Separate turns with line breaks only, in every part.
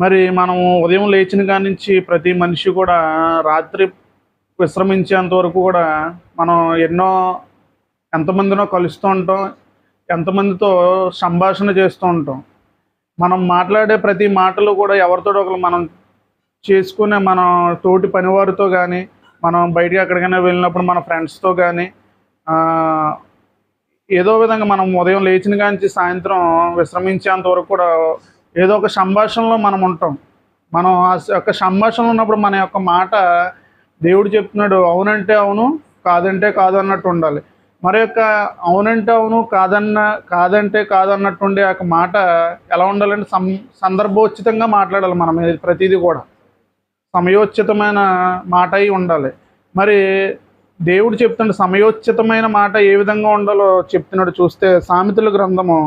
మరి మనం ఉదయం లేచిన కాడి నుంచి ప్రతి మనిషి కూడా రాత్రి విశ్రమించేంత వరకు కూడా మనం ఎన్నో ఎంతమందినో కలుస్తూ ఉంటాం ఎంతమందితో సంభాషణ చేస్తూ ఉంటాం. మనం మాట్లాడే ప్రతి మాటలు కూడా ఎవరితో ఒకరు మనం చేసుకునే మన తోటి పనివారితో కానీ మనం బయటికి ఎక్కడికైనా వెళ్ళినప్పుడు మన ఫ్రెండ్స్తో కానీ ఏదో విధంగా మనం ఉదయం లేచిన కాంచి సాయంత్రం విశ్రమించేంత వరకు కూడా ఏదో ఒక సంభాషణలో మనం ఉంటాం. మనం ఆ యొక్క సంభాషణలో ఉన్నప్పుడు మన యొక్క మాట దేవుడు చెప్తున్నాడు అవునంటే అవును కాదంటే కాదు అన్నట్టు ఉండాలి. మరి యొక్క అవునంటే అవును కాదన్న కాదంటే కాదన్నట్టు ఉండే ఆ యొక్క మాట ఎలా ఉండాలంటే సం సందర్భోచితంగా మాట్లాడాలి మనం ప్రతిదీ కూడా. సమయోచితమైన మాట అయి ఉండాలి. మరి దేవుడు చెప్తున్నాడు సమయోచితమైన మాట ఏ విధంగా ఉండాలో చెప్తున్నాడు చూస్తే సామెతల గ్రంథము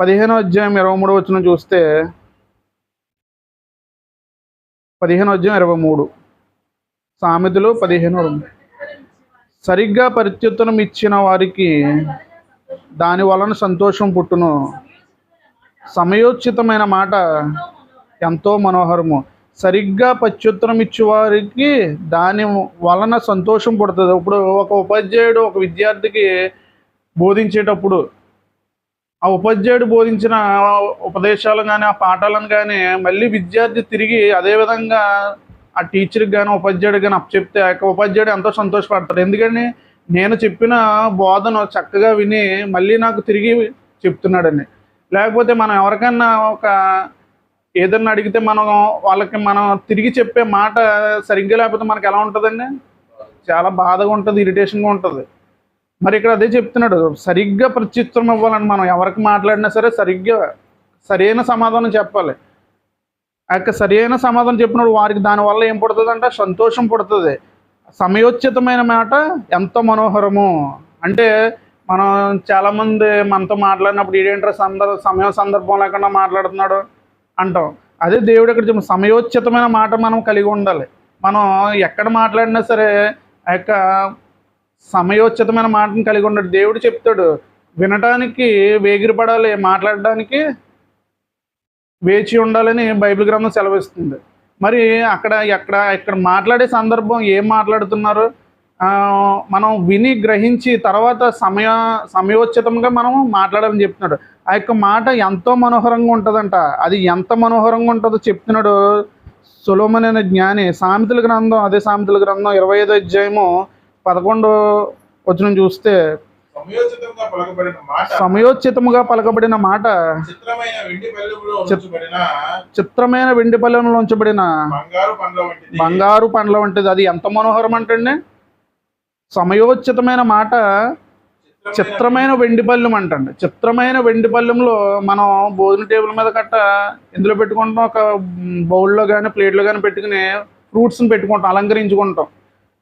పదిహేనో అధ్యాయం ఇరవై మూడు వచ్చిన చూస్తే పదిహేను అధ్యాయం ఇరవై మూడు. సామెతలు పదిహేను సరిగ్గా ప్రత్యుత్తరం ఇచ్చిన వారికి దాని వలన సంతోషం పుట్టును. సమయోచితమైన మాట ఎంతో మనోహరము. సరిగ్గా ప్రత్యుత్తరం ఇచ్చేవారికి దాని వలన సంతోషం పుడుతుంది. ఇప్పుడు ఒక ఉపాధ్యాయుడు ఒక విద్యార్థికి బోధించేటప్పుడు ఆ ఉపాధ్యాయుడు బోధించిన ఉపదేశాలు కానీ ఆ పాఠాలను కానీ మళ్ళీ విద్యార్థి తిరిగి అదే విధంగా ఆ టీచర్కి కానీ ఉపాధ్యాయుడికి కానీ అప్పచెప్తే ఆ యొక్క ఉపాధ్యాయుడు ఎంతో సంతోషపడతాడు. ఎందుకని? నేను చెప్పిన బోధన చక్కగా విని మళ్ళీ నాకు తిరిగి చెప్తున్నాడని. లేకపోతే మనం ఎవరికన్నా ఒక ఏదన్నా అడిగితే మనం వాళ్ళకి మనం తిరిగి చెప్పే మాట సరిగ్గా లేకపోతే మనకి ఎలా ఉంటుందండి? చాలా బాధగా ఉంటుంది ఇరిటేషన్గా ఉంటుంది. మరి ఇక్కడ అదే చెప్తున్నాడు సరిగ్గా ప్రత్యుత్తరం ఇవ్వాలని మనం ఎవరికి మాట్లాడినా సరే సరిగ్గా సరైన సమాధానం చెప్పాలి. ఆ యొక్క సరైన సమాధానం చెప్పినప్పుడు వారికి దానివల్ల ఏం పుడుతుంది అంటే సంతోషం పుడుతుంది. సమయోచితమైన మాట ఎంత మనోహరము. అంటే మనం చాలామంది మనతో మాట్లాడినప్పుడు ఏంటంటే సందర్ సమయం సందర్భం లేకుండా మాట్లాడుతున్నాడు అంటాం. అదే దేవుడు ఇక్కడ చెప్పిన సమయోచితమైన మాట మనం కలిగి ఉండాలి. మనం ఎక్కడ మాట్లాడినా సరే ఆ యొక్క సమయోచితమైన మాటను కలిగి ఉన్నాడు దేవుడు చెప్తాడు వినటానికి వేగిరపడాలి మాట్లాడడానికి వేచి ఉండాలని బైబిల్ గ్రంథం సెలవిస్తుంది. మరి అక్కడ ఎక్కడ ఇక్కడ మాట్లాడే సందర్భం ఏం మాట్లాడుతున్నారు? మనం విని గ్రహించి తర్వాత సమయ సమయోచితంగా మనం మాట్లాడాలని చెప్తున్నాడు. ఆ యొక్క మాట ఎంతో మనోహరంగా ఉంటుందంట. అది ఎంత మనోహరంగా ఉంటుందో చెప్తున్నాడు సులభమైన జ్ఞాని. సామెతల గ్రంథం అదే సామెతల గ్రంథం ఇరవై ఐదో అధ్యాయము పదకొండు వచ్చిన చూస్తే
సమయోచితంగా పలకబడిన మాట
సమయోచితముగా పలకబడిన మాట
చిత్రమైన వెండి
పల్లెంలో ఉంచబడిన
బంగారు పండ్ల వంటిది.
బంగారు పండ్ల వంటిది. అది ఎంత మనోహరం అంటండి? సమయోచితమైన మాట చిత్రమైన వెండి పళ్ళెం అంటండి. చిత్రమైన వెండి పళ్ళెంలో మనం భోజన టేబుల్ మీద కట్ట ఇందులో పెట్టుకుంటాం. ఒక బౌల్లో కానీ ప్లేట్లో కానీ పెట్టుకుని ఫ్రూట్స్ని పెట్టుకుంటాం అలంకరించుకుంటాం.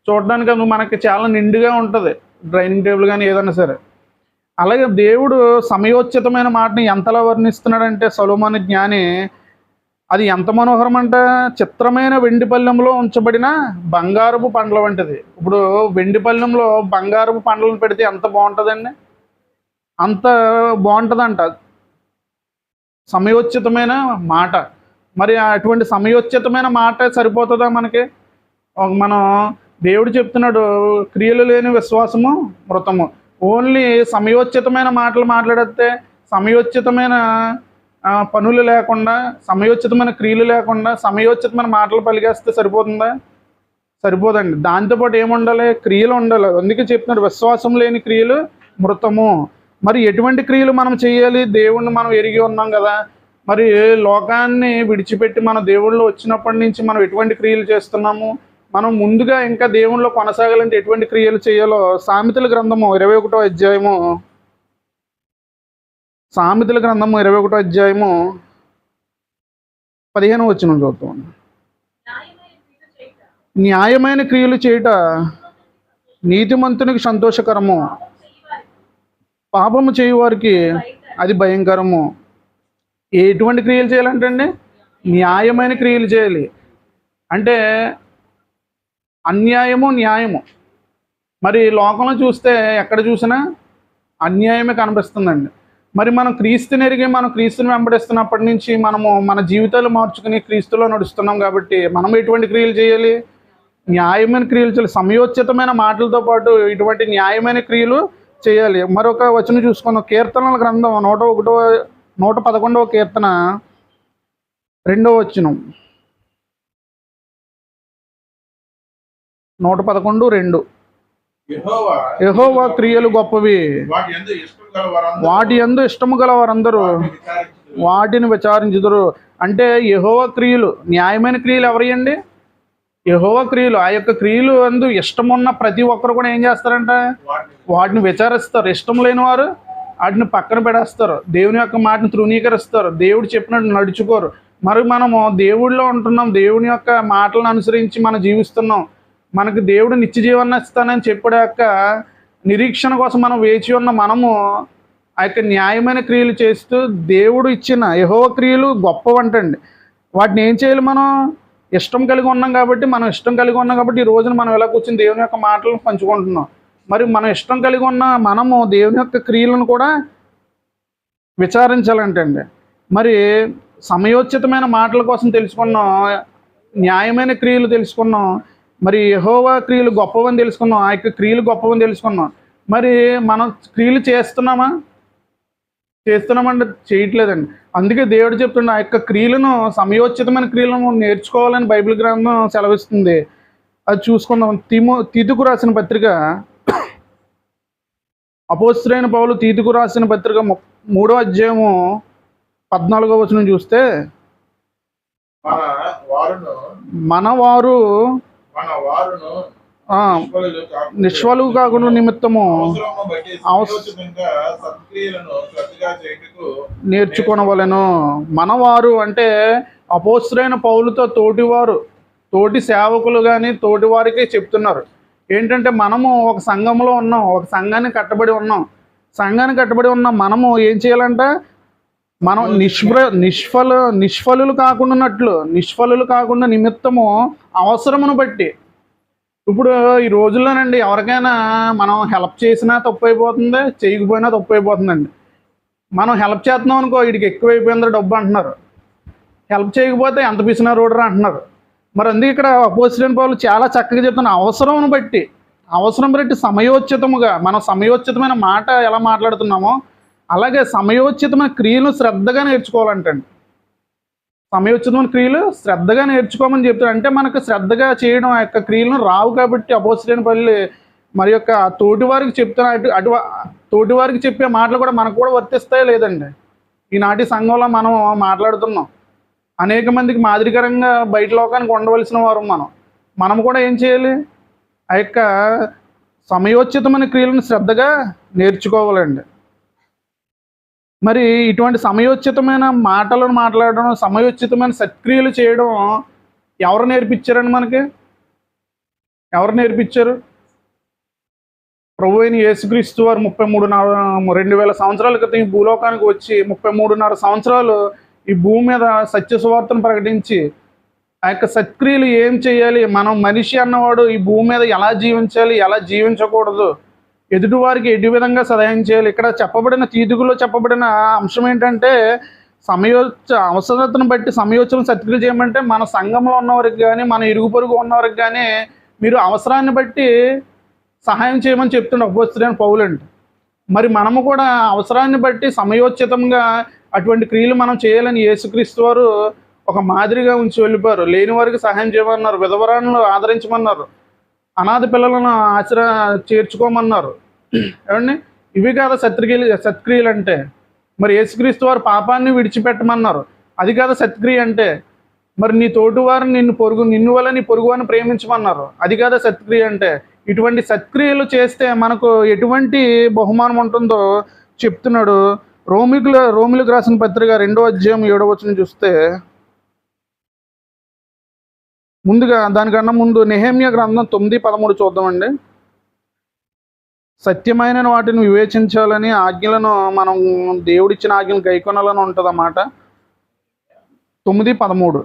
చూడడానికి అది మనకి చాలా నిండుగా ఉంటుంది. డైనింగ్ టేబుల్ కానీ ఏదైనా సరే. అలాగే దేవుడు సమయోచితమైన మాటని ఎంతలా వర్ణిస్తున్నాడంటే సలోమాని జ్ఞాని అది ఎంత మనోహరం అంటే చిత్రమైన వెండి పళ్ళెంలో ఉంచబడిన బంగారపు పండ్ల వంటిది. ఇప్పుడు వెండి పళ్ళెంలో బంగారపు పండ్లను పెడితే ఎంత బాగుంటుందండి? అంత బాగుంటుందంట. సమయోచితమైన మాట. మరి అటువంటి సమయోచితమైన మాట సరిపోతుందా మనకి? మనం దేవుడు చెప్తున్నాడు క్రియలు లేని విశ్వాసము మృతము. ఓన్లీ సమయోచితమైన మాటలు మాట్లాడితే సమయోచితమైన పనులు లేకుండా సమయోచితమైన క్రియలు లేకుండా సమయోచితమైన మాటలు పలికేస్తే సరిపోతుందా? సరిపోదండి. దాంతోపాటు ఏముండాలి? క్రియలు ఉండాలి. అందుకే చెప్తున్నాడు విశ్వాసం లేని క్రియలు మృతము. మరి ఎటువంటి క్రియలు మనం చేయాలి? దేవుణ్ణి మనం ఎరిగి ఉన్నాం కదా. మరి లోకాన్ని విడిచిపెట్టి మన దేవుళ్ళు వచ్చినప్పటి నుంచి మనం ఎటువంటి క్రియలు చేస్తున్నాము? మనం ముందుగా ఇంకా దేవుణ్ణిలో కొనసాగాలంటే ఎటువంటి క్రియలు చేయాలో సామెతల గ్రంథము ఇరవై ఒకటో అధ్యాయము. సామెతల గ్రంథము ఇరవై ఒకటో అధ్యాయము పదిహేను వచ్చిన చూద్దాం న్యాయమైన క్రియలు చేయుట నీతిమంతునికి సంతోషకరము. పాపము చేయువారికి అది భయంకరము. ఎటువంటి క్రియలు చేయాలంటే అండి న్యాయమైన క్రియలు చేయాలి. అంటే అన్యాయము న్యాయము. మరి లోకంలో చూస్తే ఎక్కడ చూసినా అన్యాయమే కనిపిస్తుందండి. మరి మనం క్రీస్తుని ఎరిగి మనం క్రీస్తుని వెంబడిస్తున్నప్పటి నుంచి మనము మన జీవితాలు మార్చుకుని క్రీస్తులో నడుస్తున్నాం కాబట్టి మనం ఎటువంటి క్రియలు చేయాలి? న్యాయమైన క్రియలు చేయాలి. సమయోచితమైన మాటలతో పాటు ఇటువంటి న్యాయమైన క్రియలు చేయాలి. మరొక వచనం చూసుకుందాం. కీర్తనల గ్రంథం నూట ఒకటో నూట పదకొండవ కీర్తన రెండవ వచనం. నూట పదకొండు రెండు.
యెహోవా
క్రియలు గొప్పవి.
వాటి యందు
ఇష్టము గల వారందరూ
విచారించుదురు.
వాటిని విచారించుదురు. అంటే యహోవ క్రియలు న్యాయమైన క్రియలు ఎవరియండి? యహోవ క్రియలు ఆ యొక్క క్రియలు అందు ఇష్టం ఉన్న ప్రతి ఒక్కరు కూడా ఏం చేస్తారంట?
వాటిని
వాటిని విచారిస్తారు. ఇష్టం లేని వారు వాటిని పక్కన పెడేస్తారు. దేవుని యొక్క మాటను తృణీకరిస్తారు. దేవుడు చెప్పినట్టు నడుచుకోరు. మరి మనము దేవుడిలో ఉంటున్నాం. దేవుని యొక్క మాటలను అనుసరించి మనం జీవిస్తున్నాం. మనకు దేవుడు నిత్య జీవన ఇస్తానని చెప్పడాక నిరీక్షణ కోసం మనం వేచి ఉన్న మనము ఆ యొక్క న్యాయమైన క్రియలు చేస్తూ దేవుడు ఇచ్చిన యహోవ క్రియలు గొప్పవంటండి. వాటిని ఏం చేయాలి మనం? ఇష్టం కలిగి ఉన్నాం కాబట్టి మనం ఇష్టం కలిగి ఉన్నాం కాబట్టి ఈ రోజున మనం ఎలా కూర్చొని దేవుని యొక్క మాటలను పంచుకుంటున్నాం? మరి మనం ఇష్టం కలిగి ఉన్న మనము దేవుని యొక్క క్రియలను కూడా విచారించాలంటండి. మరి సమయోచితమైన మాటల కోసం తెలుసుకున్నాం న్యాయమైన క్రియలు తెలుసుకున్నాం మరి యహోవా క్రియలు గొప్పవని తెలుసుకున్నాం ఆ యొక్క క్రియలు గొప్పవని తెలుసుకున్నాం. మరి మనం క్రియలు చేస్తున్నామా? చేస్తున్నామంటే చేయట్లేదండి. అందుకే దేవుడు చెప్తుండే ఆ యొక్క క్రియలను సమయోచితమైన క్రియలను నేర్చుకోవాలని బైబిల్ గ్రంథం సెలవిస్తుంది. అది చూసుకుందాం. తిమో తీతుకు రాసిన పత్రిక. అపోస్తులైన పౌలు తీతుకు రాసిన పత్రిక మూడో అధ్యాయము పద్నాలుగో వచనం చూస్తే
మన
వారు
నిష్ఫలులు కాకుండా
నిమిత్తము నేర్చుకొనవలెను. మనవారు అంటే అపోస్తులైన పౌలుతో తోటివారు తోటి సేవకులు కానీ తోటి వారికి చెప్తున్నారు. ఏంటంటే మనము ఒక సంఘంలో ఉన్నాం ఒక సంఘాన్ని కట్టబడి ఉన్నాం. సంఘాన్ని కట్టబడి ఉన్న మనము ఏం చేయాలంటే? మనం నిష్ఫల నిష్ఫల నిష్ఫలులు కాకుండానట్లు నిష్ఫలులు కాకుండా నిమిత్తము అవసరమును బట్టి. ఇప్పుడు ఈ రోజుల్లోనండి ఎవరికైనా మనం హెల్ప్ చేసినా తప్పు అయిపోతుంది చేయకపోయినా తప్పు అయిపోతుందండి మనం హెల్ప్ చేస్తున్నాం అనుకో వీడికి ఎక్కువైపోయిందో డబ్బు అంటున్నారు. హెల్ప్ చేయకపోతే ఎంత పిసినా రోడరా అంటున్నారు. మరి అందుకే ఇక్కడ అపోజిషన్ పౌరులు చాలా చక్కగా చెప్తున్న అవసరం బట్టి అవసరం బట్టి సమయోచితముగా మనం సమయోచితమైన మాట ఎలా మాట్లాడుతున్నామో అలాగే సమయోచితమైన క్రియలు శ్రద్ధగా నేర్చుకోవాలంటండి. సమయోచితమైన క్రియలు శ్రద్ధగా నేర్చుకోమని చెప్తారు. అంటే మనకు శ్రద్ధగా చేయడం ఆ యొక్క క్రియలను రావు కాబట్టి అపోజిషన్ పల్లి మరి యొక్క తోటి వారికి చెప్తున్న అటు అటు తోటి వారికి చెప్పే మాటలు కూడా మనకు కూడా వర్తిస్తాయో లేదండి? ఈనాటి సంఘంలో మనం మాట్లాడుతున్నాం. అనేక మందికి మాదిరికరంగా బయట లోకానికి ఉండవలసిన వారు మనం. మనం కూడా ఏం చేయాలి? ఆ యొక్క సమయోచితమైన క్రియలను శ్రద్ధగా నేర్చుకోవాలండి. మరి ఇటువంటి సమయోచితమైన మాటలను మాట్లాడడం సమయోచితమైన సత్క్రియలు చేయడం ఎవరు నేర్పించారండి మనకి? ఎవరు నేర్పించారు? ప్రభు అయిన యేసుక్రీస్తు వారు ముప్పై మూడున్నర రెండు వేల సంవత్సరాల క్రితం ఈ భూలోకానికి వచ్చి ముప్పై మూడున్నర సంవత్సరాలు ఈ భూమి మీద సత్య సువార్తను ప్రకటించి ఆ యొక్క సత్క్రియలు ఏం చేయాలి? మనం మనిషి అన్నవాడు ఈ భూమి మీద ఎలా జీవించాలి? ఎలా జీవించకూడదు? ఎదుటివారికి ఎటు విధంగా సహాయం చేయాలి? ఇక్కడ చెప్పబడిన తీదుగులో చెప్పబడిన అంశం ఏంటంటే సమయోచ అవసరతను బట్టి సమయోచన సర్టిఫికేట్ చేయమంటే మన సంఘంలో ఉన్నవారికి కానీ మన ఇరుగు పొరుగు ఉన్నవారికి కానీ మీరు అవసరాన్ని బట్టి సహాయం చేయమని చెప్తుండే అపోస్తులైన పౌలండి మరి మనము కూడా అవసరాన్ని బట్టి సమయోచితంగా అటువంటి క్రియలు మనం చేయాలని యేసుక్రీస్తు వారు ఒక మాదిరిగా ఉంచి వెళ్ళిపోయారు. లేని వారికి సహాయం చేయమన్నారు. విధవరాలను ఆదరించమన్నారు. అనాథ పిల్లలను ఆశ్ర చేర్చుకోమన్నారు ఏమండి? ఇవి కాదా సత్క్రియలు సత్క్రియలు అంటే మరి యేసుక్రీస్తు వారు పాపాన్ని విడిచిపెట్టమన్నారు. అది కాదా సత్క్రియ అంటే. మరి నీ తోటివారు నిన్ను పొరుగు నిన్ను వల్ల నీ పొరుగు అని ప్రేమించమన్నారు. అది కాదా సత్క్రియ అంటే. ఇటువంటి సత్క్రియలు చేస్తే మనకు ఎటువంటి బహుమానం ఉంటుందో చెప్తున్నాడు రోమికుల రోమిలకు రాసిన పత్రిక రెండో అధ్యాయం ఏడో చూస్తే ముందుగా దానికన్నా ముందు నెహమ్య గ్రంథం తొమ్మిది పదమూడు చూద్దామండి. సత్యమైన వాటిని వివేచించాలని ఆజ్ఞలను మనం దేవుడిచ్చిన ఆజ్ఞలు గైకొనాలని ఉంటుంది అన్నమాట తొమ్మిది పదమూడు.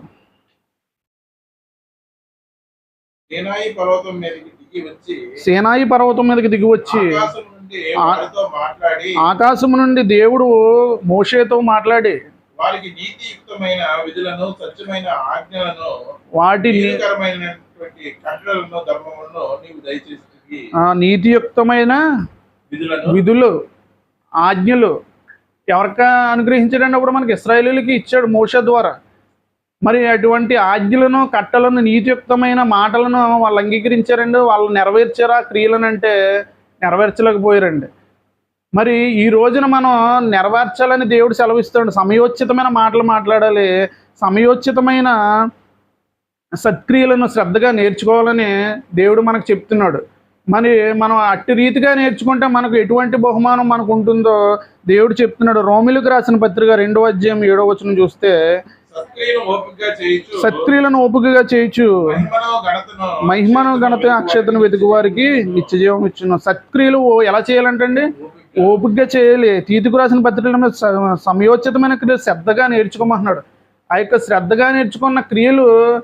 సేనాయి పర్వతం మీదకి దిగి వచ్చి ఆకాశం నుండి
దేవుడు మోషేతో మాట్లాడి
వారికి నీతియుక్తమైన విధులను సత్యమైన ఆజ్ఞలను
వాటి ని-
నీతికరమైనటువంటి కట్టడలను ధర్మములను నీవు దయచేసి
నీతియుక్తమైన విధులు ఆజ్ఞలు ఎవరికి అనుగ్రహించాడండి అప్పుడు మనకి ఇస్రాయేలీలకి ఇచ్చాడు మోష ద్వారా. మరి అటువంటి ఆజ్ఞలను కట్టలను నీతియుక్తమైన మాటలను వాళ్ళు అంగీకరించారండి వాళ్ళు నెరవేర్చారా క్రియలను అంటే నెరవేర్చలేకపోయారండి. మరి ఈ రోజున మనం నెరవేర్చాలని దేవుడు సెలవిస్తాడు. సమయోచితమైన మాటలు మాట్లాడాలి. సమయోచితమైన సత్క్రియలను శ్రద్ధగా నేర్చుకోవాలని దేవుడు మనకు చెప్తున్నాడు. మరి మనం అట్టి రీతిగా నేర్చుకుంటే మనకు ఎటువంటి బహుమానం మనకు ఉంటుందో దేవుడు చెప్తున్నాడు. రోమిలకు రాసిన పత్రిక రెండో అధ్యాయం ఏడో వచనం చూస్తే సత్క్రియలను ఓపికగా చేయొచ్చు
మహిమను
ఘనత అక్షతను వెతుకు వారికి నిత్యజీవం ఇచ్చిన. సత్క్రియలు ఎలా చేయాలంటండి? ఓపికగా చేయాలి. తీతికు రాసిన పత్రికలను స- సమయోచితమైన క్రియలు శ్రద్ధగా నేర్చుకోమంటున్నాడు. ఆ యొక్క శ్రద్ధగా నేర్చుకున్న క్రియలు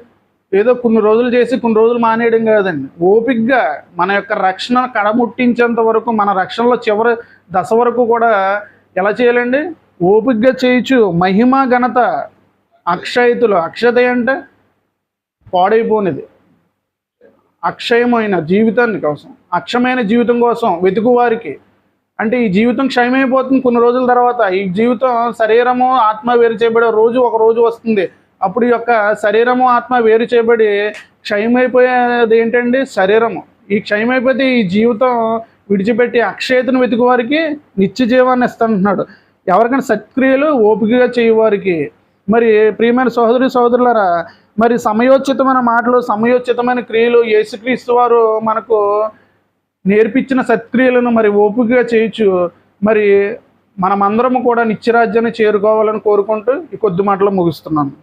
ఏదో కొన్ని రోజులు చేసి కొన్ని రోజులు మానేయడం కాదండి. ఓపికగా మన యొక్క రక్షణ కడముట్టించేంత వరకు మన రక్షణలో చివరి దశ వరకు కూడా ఎలా చేయాలండి? ఓపికగా చేయొచ్చు మహిమ ఘనత అక్షయతులు. అక్షత అంటే పాడైపోనిది. అక్షయమైన జీవితాన్ని కోసం అక్షమైన జీవితం కోసం వెతుకు వారికి అంటే ఈ జీవితం క్షయమైపోతుంది కొన్ని రోజుల తర్వాత. ఈ జీవితం శరీరము ఆత్మ వేరు చేయబడే రోజు ఒక రోజు వస్తుంది. అప్పుడు ఈ యొక్క శరీరము ఆత్మ వేరు చేయబడి క్షయమైపోయేది ఏంటండి? శరీరము. ఈ క్షయమైపోతే ఈ జీవితం విడిచిపెట్టి అక్షయతను వెతికి వారికి నిత్య జీవాన్ని ఇస్తానంటున్నాడు. ఎవరికైనా సత్క్రియలు ఓపికగా చేయవారికి. మరి ప్రియమైన సహోదరి సహోదరులరా మరి సమయోచితమైన మాటలు సమయోచితమైన క్రియలు యేసుక్రీస్తు వారు మనకు నేర్పించిన సత్క్రియలను మరి ఓపికగా చేయొచ్చు మరి మనమందరము కూడా నిత్యరాజ్యాన్ని చేరుకోవాలని కోరుకుంటూ ఈ కొద్ది మాటలు ముగిస్తున్నాను.